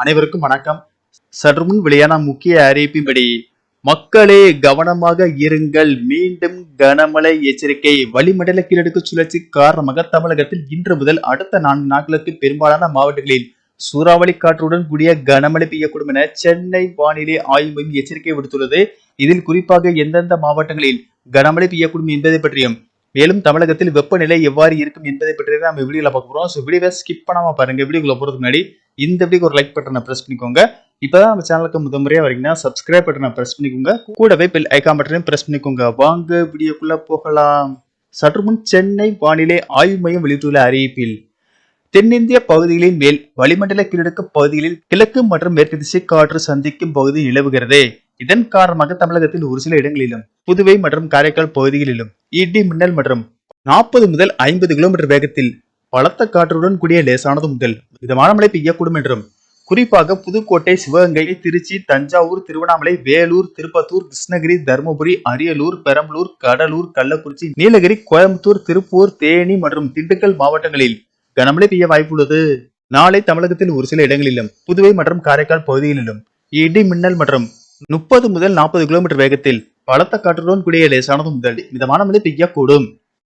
அனைவருக்கும் வணக்கம். சற்று முன் வெளியான முக்கிய அறிவிப்பின்படி மக்களே கவனமாக இருங்கள். மீண்டும் கனமழை எச்சரிக்கை. வளிமண்டல கீழடுக்கு சுழற்சி காரணமாக தமிழகத்தில் இன்று முதல் அடுத்த நான்கு நாட்களுக்கு பெரும்பாலான மாவட்டங்களில் சூறாவளி காற்றுடன் கூடிய கனமழை பெய்யக்கூடும் என சென்னை வானிலை ஆய்வு மையம் எச்சரிக்கை விடுத்துள்ளது. இதில் குறிப்பாக எந்தெந்த மாவட்டங்களில் கனமழை பெய்யக்கூடும் என்பதை பற்றியும் மேலும் தமிழகத்தில் வெப்பநிலை எவ்வாறு இருக்கும் என்பதை பற்றி தான் நம்ம வீடியோல பார்க்க போறோம். ஸோ வீடியோவை ஸ்கிப் பண்ணாமல் பாருங்க. வீடியோக்குள்ள போறதுக்கு முன்னாடி இந்த வீடியோக்கு ஒரு லைக் பட்டனை பிரஸ் பண்ணிக்கோங்க. இப்பதான் நம்ம சேனலுக்கு முதன்முறையாக வரீங்கன்னா சப்ஸ்கிரைப் பட்டனை பிரஸ் பண்ணிக்கோங்க. கூடவே பெல் ஐக்கான் பட்டனையும் பிரஸ் பண்ணிக்கோங்க. வாங்க வீடியோக்குள்ளே போகலாம். சற்று முன் சென்னை வானிலை ஆய்வு மையம் வெளியிட்டுள்ள அறிவிப்பில் தென்னிந்திய பகுதிகளின் மேல் வளிமண்டல கீழடுக்கு பகுதிகளில் கிழக்கு மற்றும் மேற்கு திசை காற்று சந்திக்கும் பகுதி நிலவுகிறது. இதன் காரணமாக தமிழகத்தில் ஒரு சில இடங்களிலும் புதுவை மற்றும் காரைக்கால் பகுதிகளிலும் இடி மின்னல் மற்றும் நாற்பது முதல் ஐம்பது கிலோமீட்டர் வேகத்தில் பலத்த காற்றுடன் கூடிய லேசானது முதல். மிதமான மழை பெய்யக்கூடும் என்றும் குறிப்பாக புதுக்கோட்டை சிவகங்கை திருச்சி தஞ்சாவூர் திருவண்ணாமலை வேலூர் திருப்பத்தூர் கிருஷ்ணகிரி தருமபுரி அரியலூர் பெரம்பலூர் கடலூர் கள்ளக்குறிச்சி நீலகிரி கோயம்புத்தூர் திருப்பூர் தேனி மற்றும் திண்டுக்கல் மாவட்டங்களில் கனமழை பெய்ய வாய்ப்புள்ளது. நாளை தமிழகத்தில் ஒரு சில இடங்களிலும் புதுவை மற்றும் காரைக்கால் பகுதிகளிலும் இடி மின்னல் மற்றும் முப்பது முதல் நாற்பது கிலோமீட்டர் வேகத்தில் பலத்த காற்றுடன் கூடிய லேசானது முதல். மிதமான மழை பெய்யக்கூடும்.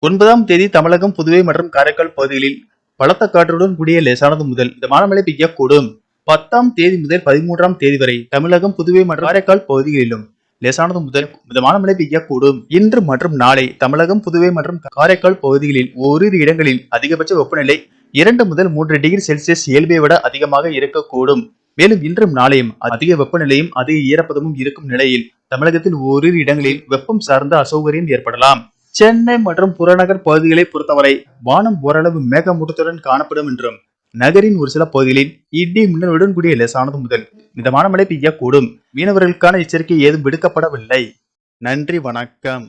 ஒன்பதாம் தேதி தமிழகம் புதுவை மற்றும் காரைக்கால் பகுதிகளில் பலத்த காற்றுடன் கூடிய லேசானது முதல் இந்த மழை பெய்யக்கூடும். பத்தாம் தேதி முதல் பதிமூன்றாம் தேதி வரை தமிழகம் புதுவை மற்றும் காரைக்கால் பகுதிகளிலும் லேசானது முதல் மிதமான மழை பெய்யக்கூடும். இன்று மற்றும் நாளை தமிழகம் புதுவை மற்றும் காரைக்கால் பகுதிகளில் ஓரிரு இடங்களில் அதிகபட்ச வெப்பநிலை இரண்டு முதல் மூன்று டிகிரி செல்சியஸ் இயல்பை விட அதிகமாக இருக்கக்கூடும். மேலும் இன்றும் நாளையும் அதிக வெப்பநிலையும் அதிக ஈரப்பதமும் இருக்கும் நிலையில் தமிழகத்தில் ஓரிரு இடங்களில் வெப்பம் சார்ந்த அசௌகரியம் ஏற்படலாம். சென்னை மற்றும் புறநகர் பகுதிகளை பொறுத்தவரை வானம் ஓரளவு மேகமூட்டத்துடன் காணப்படும் என்றும் நகரின் ஒரு சில பகுதிகளில் இடி மின்னலுடன் கூடிய லேசானது முதல் மிதமான மழை பெய்யக்கூடும். மீனவர்களுக்கான எச்சரிக்கை ஏதும் விடுக்கப்படவில்லை. நன்றி வணக்கம்.